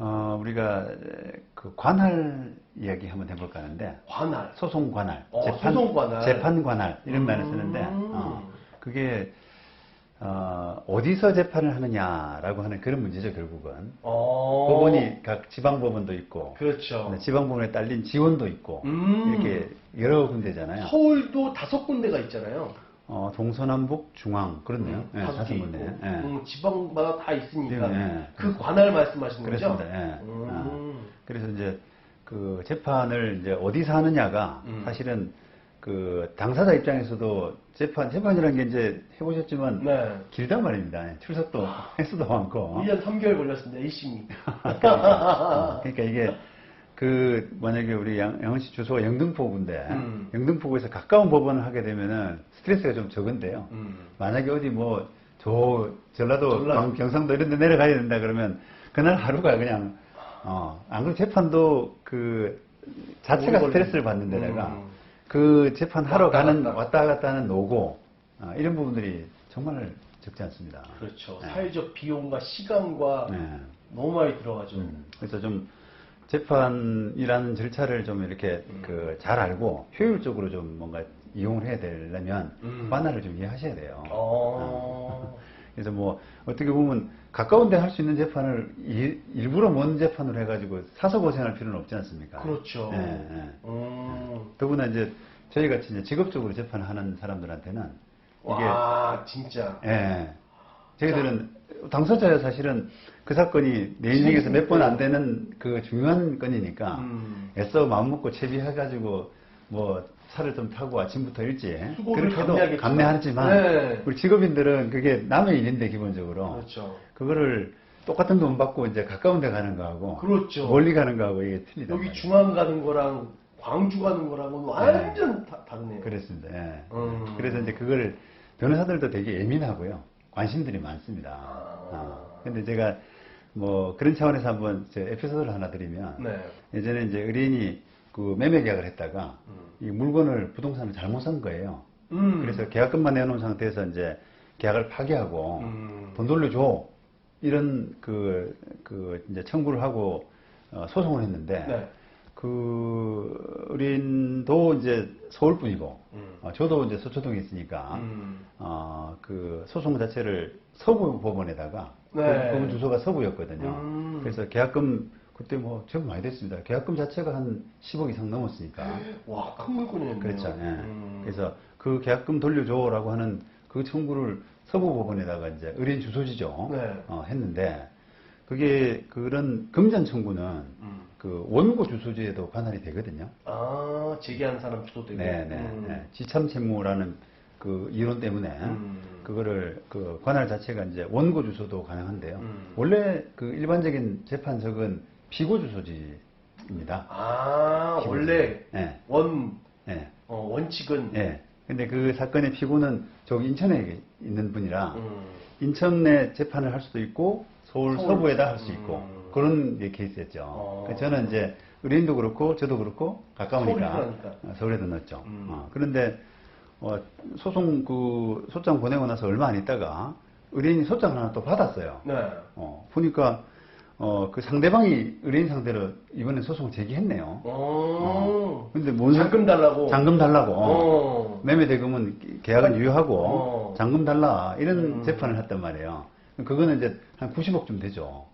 어, 우리가 그 관할 이야기 한번 해볼까 하는데 관할. 소송 관할, 어, 재판 소송 관할. 재판 관할 이런 음. 말을 쓰는데 어, 그게 어, 어디서 재판을 하느냐라고 하는 그런 문제죠 결국은 어. 법원이 각 지방 법원도 있고 그렇죠. 지방 법원에 딸린 지원도 있고 음. 이렇게 여러 군데잖아요. 서울도 다섯 군데가 있잖아요. 어, 동서남북 중앙 그렇네요. 음, 예, 다섯 개. 있고. 예. 음, 지방마다 다 있으니까 네, 네. 그 관할 말씀하시는 거죠? 그렇습니다. 예. 음. 어. 그래서 이제 그 재판을 이제 어디서 하느냐가 음. 사실은 그 당사자 입장에서도 재판 재판이라는 게 이제 해보셨지만 네. 길단 말입니다. 예, 출석도 횟수도 많고. 1년 3개월 걸렸습니다. 1심이. 어, 그러니까 이게 그 만약에 우리 양, 양원 씨 주소가 영등포구인데 음. 영등포구에서 가까운 법원을 하게 되면은 스트레스가 좀 적은데요. 음. 만약에 어디 뭐 저 전라도, 전라도. 경- 경상도 이런 데 내려가야 된다 그러면 그날 하루가 그냥 어, 안 그래도 재판도 그 자체가 스트레스를 받는 데다가 음. 그 재판 하러 왔다 가는 갔다. 왔다 갔다 하는 노고 어, 이런 부분들이 정말 적지 않습니다. 그렇죠. 네. 사회적 비용과 시간과 네. 너무 많이 들어가죠. 음, 그래서 좀 재판이라는 절차를 좀 이렇게 음. 그잘 알고 효율적으로 좀 뭔가 이용을 해야 되려면 음. 관할을 좀 이해하셔야 돼요. 어. 그래서 뭐 어떻게 보면 가까운 데 할 수 있는 재판을 일, 일부러 먼 재판으로 해가지고 사서 고생할 필요는 없지 않습니까? 그렇죠. 예, 예. 음. 더구나 이제 저희 같이 이제 직업적으로 재판을 하는 사람들한테는 이게 와, 진짜. 예. 저희들은 당사자야 사실은 그 사건이 내 인생에서 몇 번 안 되는 그 중요한 건이니까 음. 애써 마음 먹고 채비해가지고 뭐 차를 좀 타고 아침부터 일찍 수고를 그렇게 해도 감내하겠지만. 감내하지만 네. 우리 직업인들은 그게 남의 일인데 기본적으로 그렇죠. 그거를 똑같은 돈 받고 이제 가까운 데 가는 거하고 그렇죠. 멀리 가는 거하고 이게 틀리다. 여기 중앙 가는 거랑 광주 가는 거랑은 완전 다, 다르네요. 그렇습니다. 예. 음. 그래서 이제 그거를 변호사들도 되게 예민하고요. 관심들이 많습니다. 아. 어. 근데 제가 뭐 그런 차원에서 한번 제 에피소드를 하나 드리면 네. 예전에 이제 의뢰인이 그 매매 계약을 했다가 음. 이 물건을 부동산을 잘못 산 거예요. 음. 그래서 계약금만 내놓은 상태에서 이제 계약을 파기하고 음. 돈 돌려줘 이런 그, 그 이제 청구를 하고 어, 소송을 했는데 네. 그 의뢰인도 이제 서울 분이고 음. 어, 저도 이제 서초동에 있으니까 음. 어, 그 소송 자체를 서구 법원에다가 네. 그 법원 주소가 서구였거든요. 음. 그래서 계약금 그때 뭐 제법 많이 됐습니다. 계약금 자체가 한 10억 이상 넘었으니까. 와, 큰 물건이었네요. 그렇죠. 예. 음. 그래서 그 계약금 돌려줘라고 하는 그 청구를 서부 법원에다가 이제 의뢰인 주소지죠. 네. 어, 했는데 그게 그런 금전 청구는 음. 그 원고 주소지에도 관할이 되거든요. 아, 제기한 사람 주도 되고. 네, 네, 음. 네. 지참 채무라는 그 이론 때문에 음. 그거를 그 관할 자체가 이제 원고 주소도 가능한데요. 음. 원래 그 일반적인 재판석은 피고 주소지입니다. 아, 피고 원래. 네, 원, 네, 어, 원칙은. 네. 근데 그 사건의 피고는 저기 인천에 있는 분이라 음. 인천에 재판을 할 수도 있고 서울, 서울. 서부에다 할 수 있고 음. 그런 게 케이스였죠. 어. 저는 이제 의뢰인도 그렇고 저도 그렇고 가까우니까 서울이니까. 어, 넣었죠. 음. 어, 그런데 어, 소송 그 소장 보내고 나서 얼마 안 있다가 의뢰인이 소장을 하나 또 받았어요. 네. 어, 보니까 어, 그 상대방이 의뢰인 상대로 이번에 소송을 제기했네요. 어. 근데 뭔 잔금 달라고. 잔금 달라고. 어. 매매 대금은 계약은 유효하고 어. 잔금 달라 이런 음. 재판을 했단 말이에요. 그거는 이제 한 90억쯤 되죠.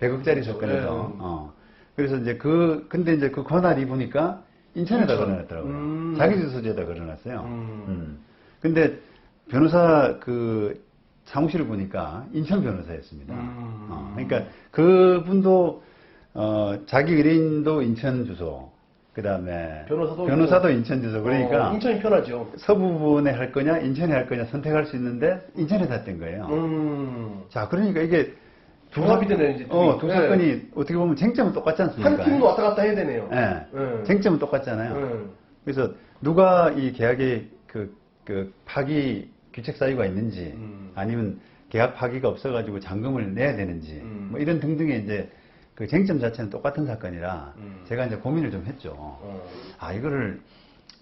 100억짜리 그렇죠. 사건에서. 네. 어. 그래서 이제 그 근데 이제 그 관할이 보니까 인천에다 인천. 걸어놨더라고요. 음. 자기 주소지에다 걸어놨어요. 음. 음. 근데 변호사 그 사무실을 보니까 인천 변호사였습니다. 음. 어, 그러니까 그분도 어, 자기 의뢰인도 인천 주소, 그 다음에 변호사도 인천 주소. 그러니까 어, 인천이 편하죠. 서부분에 할 거냐, 인천에 할 거냐 선택할 수 있는데 인천에다 했던 거예요. 음. 자, 그러니까 이게 조합이 되네, 이제. 어, 두. 사건이 네. 어떻게 보면 쟁점은 똑같지 않습니까? 한 팀은 왔다 갔다 해야 되네요. 예. 네. 쟁점은 똑같잖아요. 네. 그래서 누가 이 계약에 그, 그 파기 규책 사유가 있는지 음. 아니면 계약 파기가 없어가지고 잔금을 내야 되는지 음. 뭐 이런 등등의 이제 그 쟁점 자체는 똑같은 사건이라 음. 제가 이제 고민을 좀 했죠. 어. 아 이거를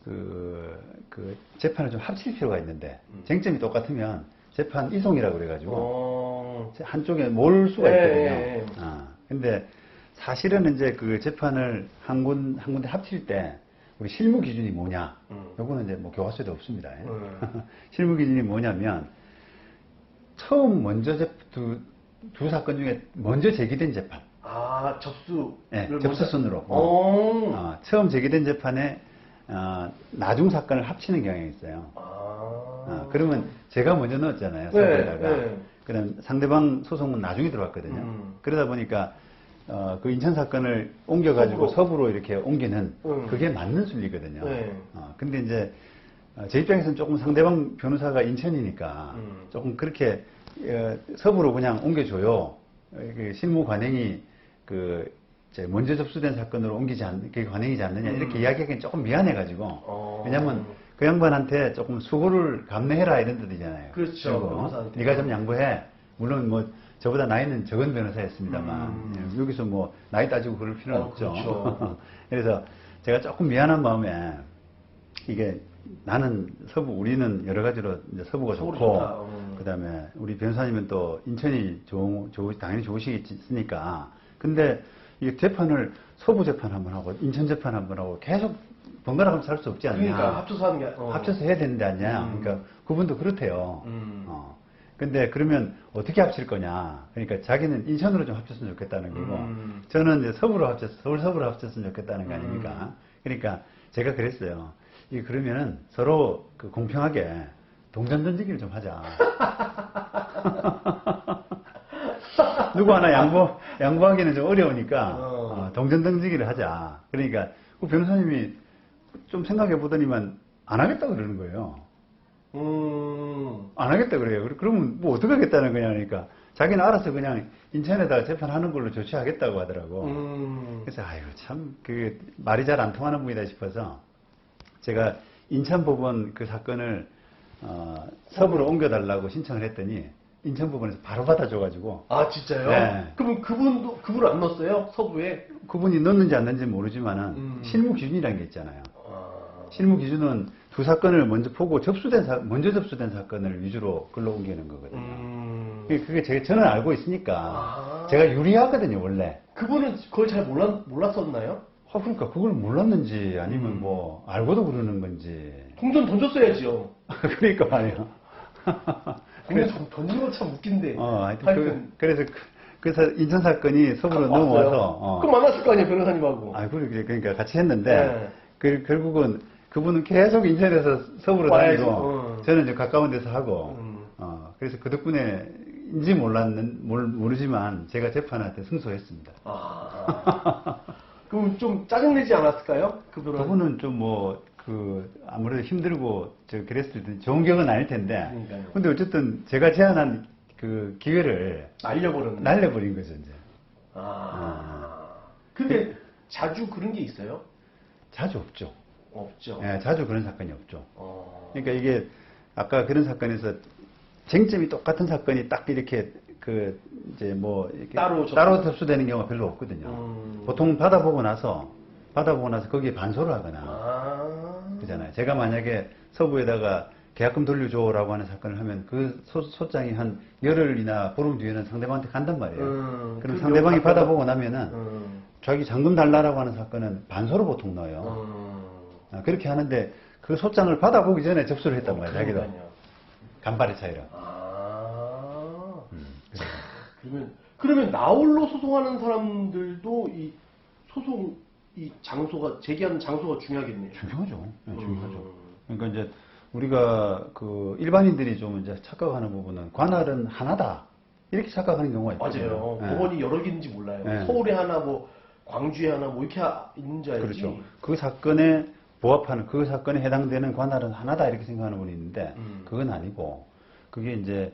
그, 그 재판을 좀 합칠 필요가 있는데 음. 쟁점이 똑같으면 재판 이송이라고 그래가지고 어. 한쪽에 몰 수가 예, 있거든요. 예, 예. 아, 근데 사실은 이제 그 재판을 한, 군, 한 군데 합칠 때 우리 실무 기준이 뭐냐? 음. 요거는 이제 뭐 교과서에도 없습니다. 음. 실무 기준이 뭐냐면 처음 먼저 재, 두, 두 사건 중에 먼저 제기된 재판. 아, 접수. 네, 접수순으로. 어. 어, 처음 제기된 재판에 어, 나중 사건을 합치는 경향이 있어요. 아. 어, 그러면 제가 먼저 넣었잖아요. 네, 서부에다가. 네. 그럼 상대방 소송은 나중에 들어왔거든요. 음. 그러다 보니까 어, 그 인천 사건을 옮겨가지고 서부로. 서부로, 이렇게 옮기는 음. 그게 맞는 순리거든요. 네. 어, 근데 이제 어, 제 입장에서는 조금 상대방 변호사가 인천이니까 음. 조금 그렇게 어, 서부로 그냥 옮겨줘요. 어, 그 실무 관행이 그 먼저 접수된 사건으로 옮기지 않, 그게 관행이지 않느냐 이렇게 음. 이야기하기는 조금 미안해가지고 어. 왜냐면 그 양반한테 조금 수고를 감내해라 이런 뜻이잖아요. 그렇죠. 변호사한테. 네가 좀 양보해. 물론 뭐 저보다 나이는 적은 변호사였습니다만 음. 예, 여기서 뭐 나이 따지고 그럴 필요는 어, 없죠. 그렇죠. 그래서 제가 조금 미안한 마음에 이게 나는 서부 우리는 여러 가지로 이제 서부가 좋고. 음. 그다음에 우리 변호사님은 또 인천이 좋, 좋 당연히 좋으시겠으니까 근데 이 재판을 서부 재판 한번 하고 인천 재판 한번 하고 계속 번갈아 가면서 할 수 없지 않냐 그러니까 합쳐서 하는 게. 어. 합쳐서 해야 되는 데 아니냐 음. 그러니까 그분도 그렇대요 음. 어. 근데 그러면 어떻게 합칠 거냐 그러니까 자기는 인천으로 좀 합쳤으면 좋겠다는 거고 음. 저는 이제 서부로 합쳤 서울 서부로 합쳤으면 좋겠다는 거 음. 아닙니까 그러니까 제가 그랬어요 이 그러면은 서로 그 공평하게 동전 던지기를 좀 하자 누구 하나 양보 양보하기는 좀 어려우니까 어. 어, 동전 던지기를 하자. 그러니까 그 변호사님이 좀 생각해 보더니만 안 하겠다 그러는 거예요. 음. 안 하겠다 그래요. 그래- 그러면 뭐 어떻게 하겠다는 거냐 그러니까 자기는 알아서 그냥 인천에다가 재판하는 걸로 조치하겠다고 하더라고. 음. 그래서 아이고 참그 말이 잘 안 통하는 분이다 싶어서 제가 인천 법원 그 사건을 어, 서부로 옮겨달라고 신청을 했더니 인천법원에서 바로 받아줘가지고 아, 진짜요? 네. 그럼 그분도, 그분을 안 넣었어요? 서부에? 그분이 넣는지 안 넣는지 모르지만은 음. 실무 기준이라는 게 있잖아요. 아. 실무 기준은 두 사건을 먼저 보고 접수된 사, 먼저 접수된 사건을 위주로 글로 옮기는 거거든요. 음. 그게- 그게 제가 저는 알고 있으니까 아. 제가 유리하거든요 원래. 그분은 그걸 잘 몰랐, 몰랐었나요? 아 그러니까 그걸 몰랐는지 아니면 음. 뭐 알고도 그러는 건지. 동전 던졌어야지요. 그러니까 말이야. 던- 던진 건참 웃긴데. 어, 하여튼. 그, 그래서 그, 그래서 인천 사건이 서부로 왔어요? 넘어와서 어. 그럼 만났을 거 아니에요, 변호사님하고. 아, 그래, 그러니까 같이 했는데, 네. 그, 결국은 그분은 계속 인천에서 서부로 와야지, 다니고, 어. 저는 이제 가까운 데서 하고, 음. 어, 그래서 그 덕분에 인지 몰랐는, 모르, 모르지만 제가 재판한테 승소했습니다. 아. 그럼 좀 짜증내지 않았을까요? 그 변호사. 그분은 좀 뭐, 그, 아무래도 힘들고, 저, 그랬을 때 좋은 기억은 아닐 텐데, 그러니까요. 근데 어쨌든 제가 제안한 그 기회를 날려버렸네. 날려버린 거죠, 이제. 아. 근데 자주 그런 게 있어요? 자주 없죠. 없죠. 예, 자주 그런 사건이 없죠. 어. 그러니까 이게 아까 그런 사건에서 쟁점이 똑같은 사건이 딱 이렇게 그 이제 뭐 이렇게 따로 접수- 따로 접수되는 경우가 별로 없거든요. 음. 보통 받아보고 나서 받아보고 나서 거기에 반소를 하거나 아. 그잖아요. 제가 만약에 서부에다가 계약금 돌려줘라고 하는 사건을 하면 그 소, 소장이 한 열흘이나 보름 뒤에는 상대방한테 간단 말이에요. 음, 그럼 그 상대방이 요- 받아보고 나면은 음. 자기 잔금 달라라고 하는 사건은 반소로 보통 넣어요. 음. 아, 그렇게 하는데 그 소장을 받아보기 전에 접수를 했단 어, 말이에요. 자기도. 간발의 차이로. 아. 음, 그러면 그러면 나홀로 소송하는 사람들도 이 소송 이 장소가 제기하는 장소가 중요하겠네요. 중요하죠. 네, 중요하죠. 음. 그러니까 이제 우리가 그 일반인들이 좀 이제 착각하는 부분은 관할은 하나다 이렇게 착각하는 경우가 있거든요. 맞아요. 네. 법원이 여러 개인지 몰라요. 네. 서울에 하나 뭐 광주에 하나 뭐 이렇게 하- 있는 줄 알지. 그렇죠. 그 사건에 부합하는 그 사건에 해당되는 관할은 하나다 이렇게 생각하는 분이 있는데 음. 그건 아니고 그게 이제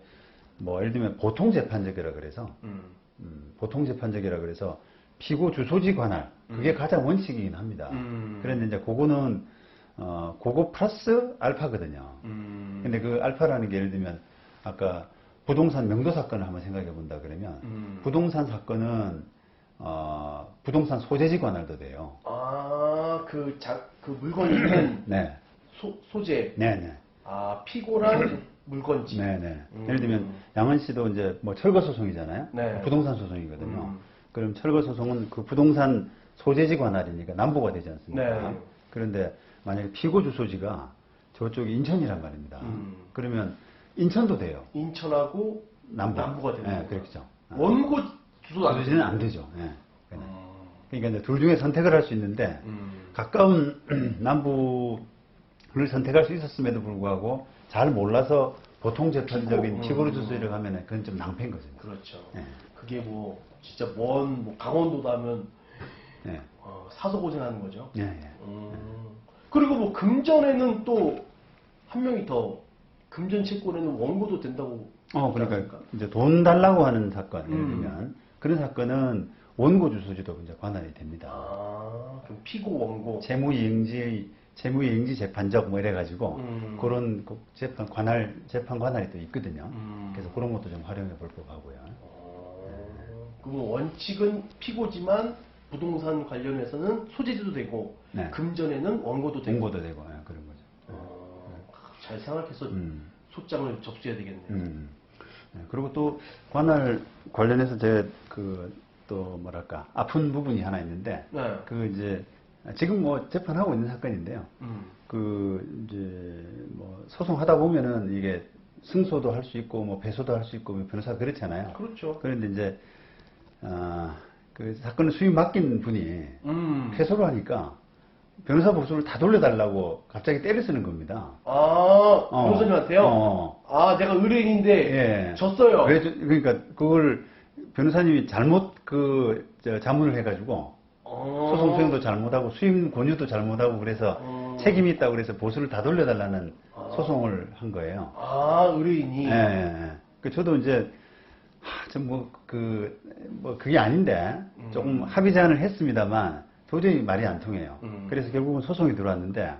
뭐 예를 들면 보통 재판적이라 그래서 음. 음, 보통 재판적이라 그래서 피고 주소지 관할 그게 가장 원칙이긴 합니다. 음. 그런데 이제 그거는 어, 그거 플러스 알파거든요. 음. 근데 그 알파라는 게 예를 들면 아까 부동산 명도 사건을 한번 생각해 본다 그러면 음. 부동산 사건은 어, 부동산 소재지 관할도 돼요. 아, 그, 자, 그 물건 있는 네, 소, 소재. 네, 네, 아, 피고랑 물건지. 네, 네. 음. 예를 들면 양은 씨도 이제 뭐 철거 소송이잖아요. 네. 부동산 소송이거든요. 음. 그럼 철거 소송은 그 부동산 소재지 관할이니까 남부가 되지 않습니까? 네. 그런데 만약에 피고 주소지가 저쪽이 인천이란 말입니다. 음. 그러면 인천도 돼요. 인천하고 남부. 남부가 되는 예, 거죠. 그렇죠. 원고 주소도 안 주소지는 안 되죠. 예. 그냥. 음. 그러니까 이제 둘 중에 선택을 할 수 있는데 음. 가까운 남부를 선택할 수 있었음에도 불구하고 잘 몰라서 보통 재판적인 피고, 피고로 음. 주소지를 가면은 그건 좀 낭패인 거죠. 그렇죠. 예. 그게 뭐 진짜 먼 뭐 강원도다 하면 예. 어, 사서 고생하는 거죠. 예, 예. 음. 그리고 뭐 금전에는 또 한 명이 더 금전 채권에는 원고도 된다고. 어, 그러니까 않습니까? 이제 돈 달라고 하는 사건, 예를 음. 들면 그런 사건은 원고 주소지도 이제 관할이 됩니다. 아, 그럼 피고 원고. 채무이행지 채무이행지 재판적 뭐 이래가지고 음. 그런 그 재판 관할 재판 관할이 또 있거든요. 음. 그래서 그런 것도 좀 활용해 볼 법하고요. 어, 그럼 원칙은 피고지만 부동산 관련해서는 소재지도 되고 네. 금전에는 원고도 되고. 공고도 되고 예, 그런 거죠. 어, 잘 생각해서 음. 소장을 접수해야 되겠네요. 음. 네, 그리고 또 관할 관련해서 제 그 또 뭐랄까 아픈 부분이 하나 있는데 네. 그 이제 지금 뭐 재판하고 있는 사건인데요. 음. 그 이제 뭐 소송하다 보면은 이게 승소도 할 수 있고 뭐 배소도 할 수 있고 뭐 변호사가 그렇잖아요. 그렇죠. 그런데 이제 아 그 사건을 수임 맡긴 분이 음. 패소를 하니까 변호사 보수를 다 돌려달라고 갑자기 때려 쓰는 겁니다. 아, 어. 변호사님한테요? 어. 아, 내가 의뢰인인데 예. 졌어요. 왜 저- 그러니까 그걸 변호사님이 잘못 그 저, 자문을 해가지고 어. 소송 수행도 잘못하고 수임 권유도 잘못하고 그래서 어. 책임이 있다고 그래서 보수를 다 돌려달라는 아. 소송을 한 거예요. 아, 의뢰인이. 예, 예, 예. 그 저도 이제 좀뭐그 뭐 그게 아닌데 음. 조금 합의 제안을 했습니다만 도저히 말이 안 통해요. 음. 그래서 결국은 소송이 들어왔는데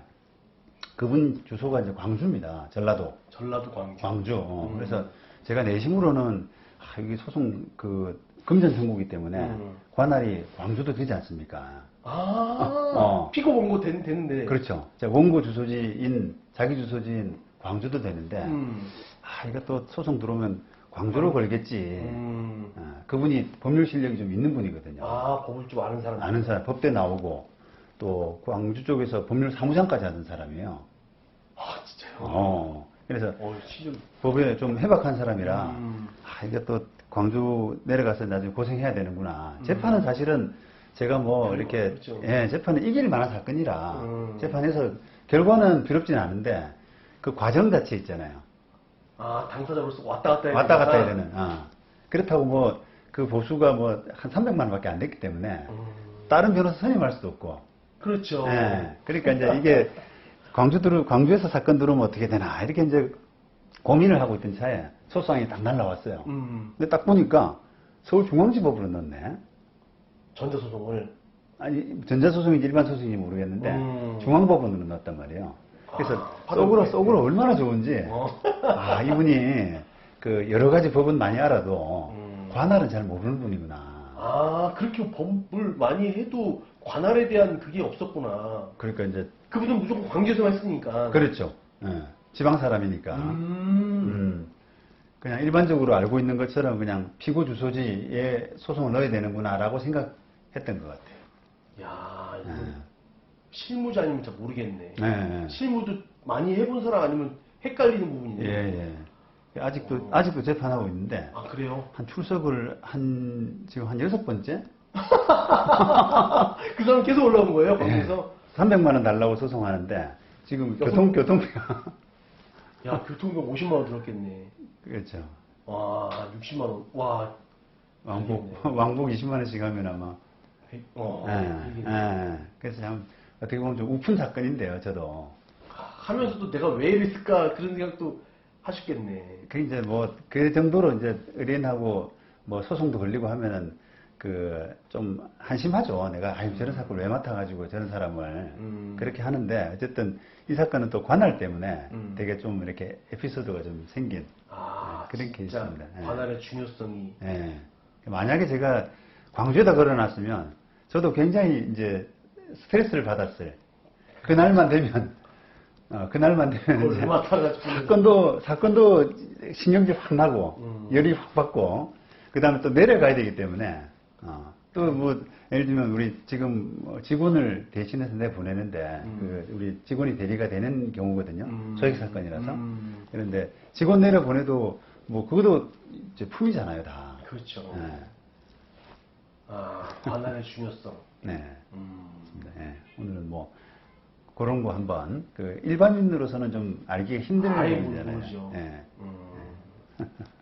그분 주소가 이제 광주입니다. 전라도 전라도 광주. 광주. 어, 음. 그래서 제가 내심으로는 아, 여기 소송 그 금전 청구기 때문에 음. 관할이 광주도 되지 않습니까? 아, 어. 피고 원고 되, 되는데. 그렇죠. 자, 원고 주소지인 자기 주소지인 광주도 되는데 음. 아 이거 또 소송 들어오면 광주로 걸겠지. 음. 아, 그분이 법률 실력이 좀 있는 분이거든요. 아, 법을 좀 아는 사람. 아는 사람, 법대 나오고 또 광주 쪽에서 법률 사무장까지 하는 사람이에요. 아, 진짜요? 어. 그래서 어, 실력. 법에 좀 해박한 사람이라 음. 아 이게 또 광주 내려가서 나중에 고생해야 되는구나. 재판은 사실은 제가 뭐 음, 이렇게 그렇죠. 예, 재판은 이길 만한 사건이라 음. 재판에서 결과는 두렵진 않은데 그 과정 자체 있잖아요. 아, 당사자로서 왔다 갔다 해야 왔다 갔다 해야. 되는. 아. 그렇다고 뭐 그 보수가 뭐 한 300만 원밖에 안 됐기 때문에 음. 다른 변호사 선임할 수도 없고. 그렇죠. 예. 그러니까 이제 이게 광주 들어 광주에서 사건 들어오면 어떻게 되나 이렇게 이제 고민을 하고 있던 차에 소송이 딱 날라왔어요. 음. 근데 딱 보니까 서울중앙지법으로 넣네. 전자소송을. 아니 전자소송인지 일반 소송인지 모르겠는데 음. 중앙법원으로 넣었단 말이에요. 그래서 아, 속으로 받아보게. 속으로 얼마나 좋은지 어. 아 이분이 그 여러 가지 법은 많이 알아도 음. 관할은 잘 모르는 분이구나. 아, 그렇게 법을 많이 해도 관할에 대한 그게 없었구나. 그러니까 이제 그분은 무조건 광주에서만 했으니까. 그렇죠. 예, 지방 사람이니까. 음. 음, 그냥 일반적으로 알고 있는 것처럼 그냥 피고 주소지에 소송을 넣어야 되는구나라고 생각했던 것 같아요. 야, 이거 예. 실무자 아니면 잘 모르겠네. 예, 예. 실무도 많이 해본 사람 아니면 헷갈리는 부분이네. 예, 예. 아직도, 어. 아직도 재판하고 있는데, 아, 그래요? 한 출석을 한, 지금 한 여섯 번째? 그 사람 계속 올라온 거예요, 예. 거기서? 300만원 달라고 소송하는데, 지금 교통, 교통비가. 야, 교통비용 50만 원 들었겠네. 그렇죠. 와, 60만 원. 와, 왕복, 왕복 20만원씩 하면 아마. 백- 어, 예, 예. 그래서 참, 어떻게 보면 좀 우픈 사건인데요, 저도. 하면서도 내가 왜 이랬을까 그런 생각도 하셨겠네. 그 이제 뭐 그 정도로 이제 의뢰인하고 뭐 소송도 걸리고 하면은 그 좀 한심하죠. 내가 아유 저런 사건을 왜 맡아가지고 저런 사람을 음. 그렇게 하는데 어쨌든 이 사건은 또 관할 때문에 음. 되게 좀 이렇게 에피소드가 좀 생긴. 아, 네, 그런 있습니다. 예. 관할의 중요성이. 예. 만약에 제가 광주에다 걸어놨으면 저도 굉장히 이제 스트레스를 받았어요. 그날만 되면 어, 그날만 되면. 사건도 사건도 신경질 확 나고 음. 열이 확 받고 그 다음에 또 내려가야 되기 때문에 어, 또뭐 예를 들면 우리 지금 뭐 직원을 대신해서 내 보내는데 음. 그 우리 직원이 대리가 되는 경우거든요. 음. 조직 사건이라서. 음. 그런데 직원 내려 보내도 뭐 그것도 이제 품이잖아요, 다. 그렇죠. 네. 아, 반환의 중요성. 네. 음. 네. 오늘은 뭐 그런 거 한번 그 일반인으로서는 좀 알기가 힘든 부분이잖아요. 모르죠. 네. 음.